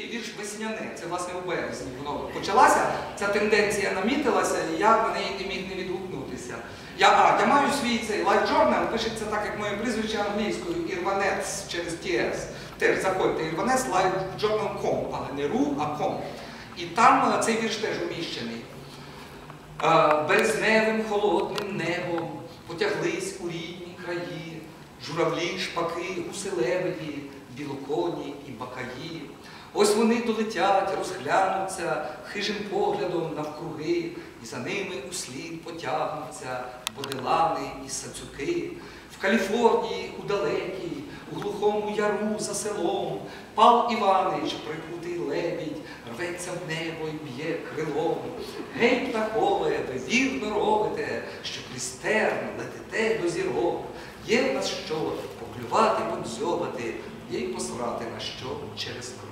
такий вірш весняне. Це власне у березні воно почалася. Ця тенденція намітилася, і я на неї не міг не відгукнутися. Я, а, я маю свій цей Journal, пишеться так, як моє прізвище англійською, Ірванець через TS. Теж заходьте, Ірванець lifejournal.com, але не ру, а com. І там е, цей вірш теж уміщений. Е, Березневим холодним небом потяглись у рідні краї, журавлі, шпаки, гуси-лебеді, білоконі і бакаї. Ось вони долетять, розглянуться хижим поглядом навкруги, і за ними услід потягнуться бодилани і сацюки. В Каліфорнії у далекій, у глухому яру за селом, пал Іванич, прикутий лебідь, рветься в небо і б'є крилом. Гей, птахове, ви вірно робите, що крізь терн летите до зірок. Є в нас що поклювати, подзьобати, є й посрати на що через крок.